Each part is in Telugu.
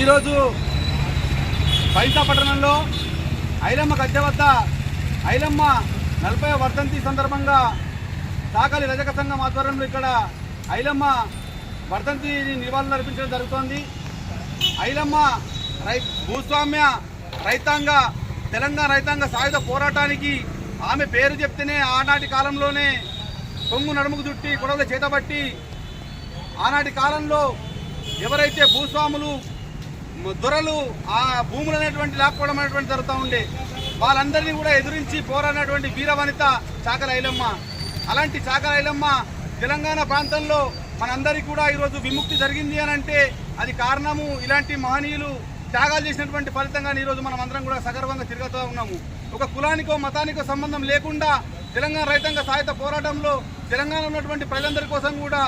ఈరోజు పైసా పట్టణంలో ఐలమ్మ గద్దె వద్ద ఐలమ్మ నలభై వర్ధంతి సందర్భంగా సాకలి రజక సంఘం ఆధ్వర్యంలో ఇక్కడ ఐలమ్మ వర్ధంతిని నివాళులు అర్పించడం జరుగుతోంది. ఐలమ్మ రై భూస్వామ్య రైతాంగ తెలంగాణ రైతాంగ సాయుధ పోరాటానికి ఆమె పేరు చెప్తేనే ఆనాటి కాలంలోనే కొంగు నడుముకు చుట్టి గొడవలు చేతబట్టి ఆనాటి కాలంలో ఎవరైతే భూస్వాములు దొరలు ఆ భూములు అనేటువంటి లాక్కోవడం అనేటువంటి జరుగుతూ ఉండే. వాళ్ళందరినీ కూడా ఎదురించి పోరాడినటువంటి వీరవనిత చాకల ఐలమ్మ. అలాంటి చాకల ఐలమ్మ తెలంగాణ ప్రాంతంలో మనందరికీ కూడా ఈరోజు విముక్తి జరిగింది అని అంటే అది కారణము ఇలాంటి మహనీయులు త్యాగాలు చేసినటువంటి ఫలితంగా ఈరోజు మనం అందరం కూడా సగర్వంగా తిరుగుతూ ఉన్నాము. ఒక కులానికో మతానికో సంబంధం లేకుండా తెలంగాణ రైతాంగ సాయుధ పోరాటంలో తెలంగాణలో ఉన్నటువంటి ప్రజలందరి కోసం కూడా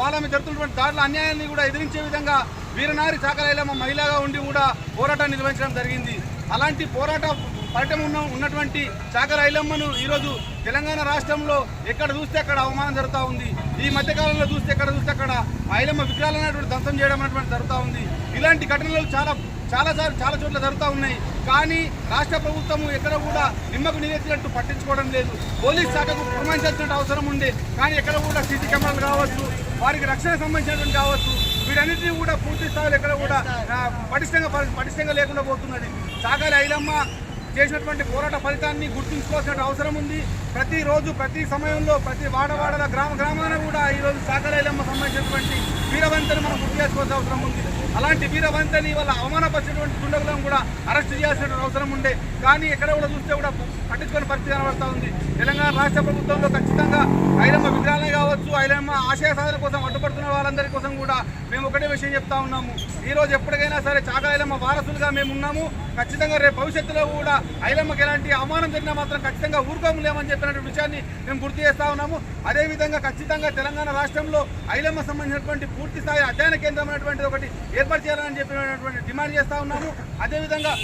వాళ్ళ మీద జరుగుతున్నటువంటి దాడుల అన్యాయాన్ని కూడా ఎదిరించే విధంగా వీరనారి చాకలైలమ్మ మహిళగా ఉండి కూడా పోరాటాన్ని నిర్వహించడం జరిగింది. అలాంటి పోరాట పర్యటన ఉన్న ఉన్నటువంటి చాకరైలమ్మను ఈరోజు తెలంగాణ రాష్ట్రంలో ఎక్కడ చూస్తే అక్కడ అవమానం జరుగుతూ ఉంది. ఈ మధ్యకాలంలో చూస్తే ఎక్కడ చూస్తే అక్కడ ఐలమ్మ విగ్రహాలు అనేటువంటి ధ్వంసం చేయడం అనేటువంటి జరుగుతూ ఉంది. ఇలాంటి ఘటనలు చాలా చాలా సార్లు చాలా చోట్ల జరుగుతూ ఉన్నాయి. కానీ రాష్ట్ర ప్రభుత్వం ఎక్కడ కూడా నిమ్మకు నివేసినట్టు పట్టించుకోవడం లేదు. పోలీస్ శాఖకు పురమాయించాల్సిన అవసరం ఉంది కానీ ఎక్కడ కూడా సీసీ కెమెరాలు కావచ్చు వారికి రక్షణ సంబంధించినటువంటి కావచ్చు వీటన్నిటిని కూడా పూర్తి స్థాయిలో ఎక్కడ కూడా పటిష్టంగా పటిష్టంగా లేకుండా పోతున్నది. సాగాలి ఐలమ్మ చేసినటువంటి పోరాట ఫలితాన్ని గుర్తుంచుకోవాల్సిన అవసరం ఉంది. ప్రతిరోజు ప్రతి సమయంలో ప్రతి వాడవాడల గ్రామ గ్రామాన కూడా ఈరోజు సాగరైలమ్మ సంబంధించినటువంటి వీరవంతని మనం గుర్తు చేసుకోవాల్సిన అవసరం ఉంది. అలాంటి వీరవంతని వాళ్ళ అవమానపరిచినటువంటి దుండగులను కూడా అరెస్ట్ చేయాల్సిన అవసరం ఉండే. కానీ ఎక్కడ కూడా చూస్తే కూడా పట్టించుకునే పరిస్థితి కనబడతా ఉంది. తెలంగాణ రాష్ట్ర ప్రభుత్వంలో ఖచ్చితంగా ఐలమ్మ విగ్రహాలే కావచ్చు ఐలమ్మ ఆశయ సాధన కోసం అడ్డుపడుతున్న వాళ్ళందరి కోసం కూడా మేము ఒకటే విషయం చెప్తా ఉన్నాము. ఈ రోజు ఎప్పటికైనా సరే చాక ఐలమ్మ వారసులుగా మేము ఉన్నాము. ఖచ్చితంగా రేపు భవిష్యత్తులో కూడా ఐలమ్మకి ఎలాంటి అవమానం జరిగినా మాత్రం ఖచ్చితంగా ఊరుకోములేమని చెప్పినటువంటి విషయాన్ని మేము గుర్తు చేస్తా ఉన్నాము. అదేవిధంగా ఖచ్చితంగా తెలంగాణ రాష్ట్రంలో ఐలమ్మ సంబంధించినటువంటి పూర్తి స్థాయి అధ్యయన కేంద్రం అనేటువంటిది ఒకటి ఏర్పాటు చేయాలని చెప్పినటువంటి డిమాండ్ చేస్తా ఉన్నాము. అదేవిధంగా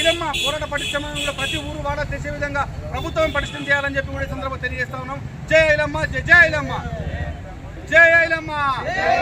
ఐలమ్మ పోరాట పటిష్టమని కూడా ప్రతి ఊరు వాడ చేసే విధంగా ప్రభుత్వం పటిష్టం చేయాలని చెప్పి కూడా సందర్భంగా తెలియజేస్తా ఉన్నాం జై ఐలమ్మ జై ఐలమ్మ జై ఐలమ్మ జై ఐలమ్మ. జై ఐలమ్మ